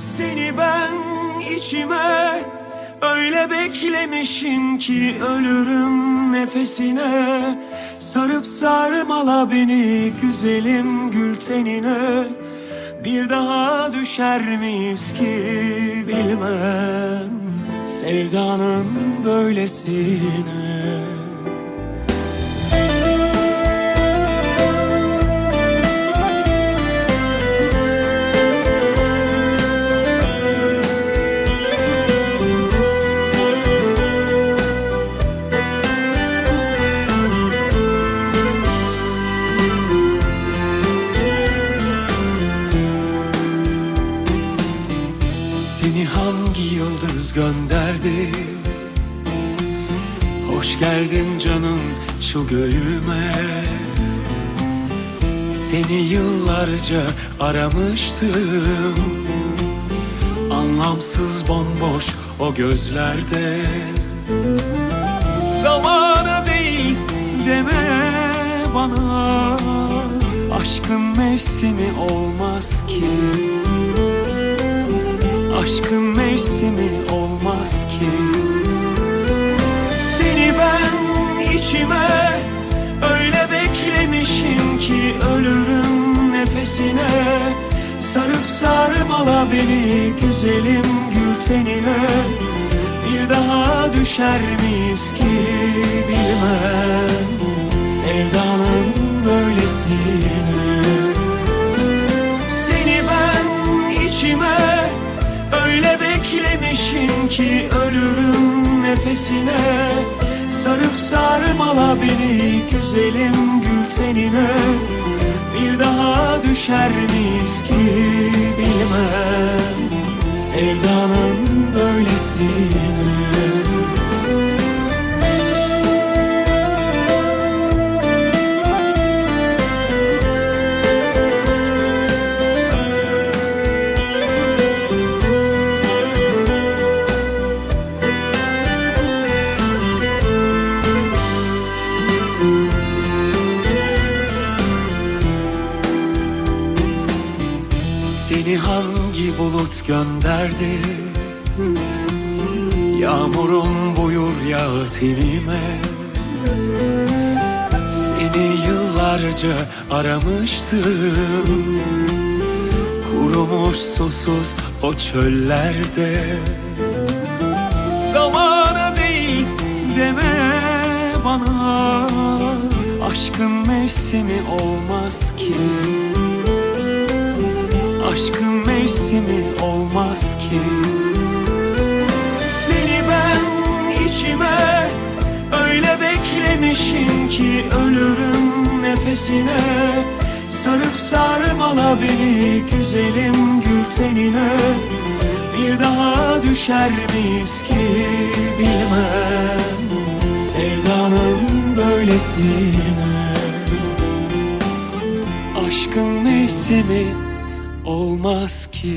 Seni ben içime öyle beklemişim ki ölürüm nefesine. Sarıp sarmala beni güzelim gül tenine. Bir daha düşer miyiz ki bilmem. Sevdanın böylesine Seni hangi yıldız gönderdi? Hoş geldin canım şu göğüme. Seni yıllarca aramıştım. Anlamsız bomboş o gözlerde. Zamanı değil deme bana. Aşkın mevsimi olmaz ki Aşkın mevsimi olmaz ki. Seni ben içime öyle beklemişim ki Ölürüm nefesine. Sarıp sarmala beni güzelim gül tenine. Bir daha düşer miyiz ki bilmem. Sevdanın böylesine beklemişim ki ölürüm nefesine. Sarıp sarmala beni güzelim gül tenine. Bir daha düşer miyiz ki bilmem. Sevdanın Seni hangi bulut gönderdi? Yağmurun buyur yağ tenime Seni yıllarca aramıştım. Kurumuş susuz o çöllerde. Zamanı değil deme bana. Aşkın mevsimi olmaz ki Aşkın mevsimi olmaz ki. Seni ben içime öyle beklemişim ki Ölürüm nefesine. Sarıp sarmala beni güzelim gül tenine. Bir daha düşer miyiz ki bilmem. Sevdanın böylesine. Aşkın mevsimi olmaz ki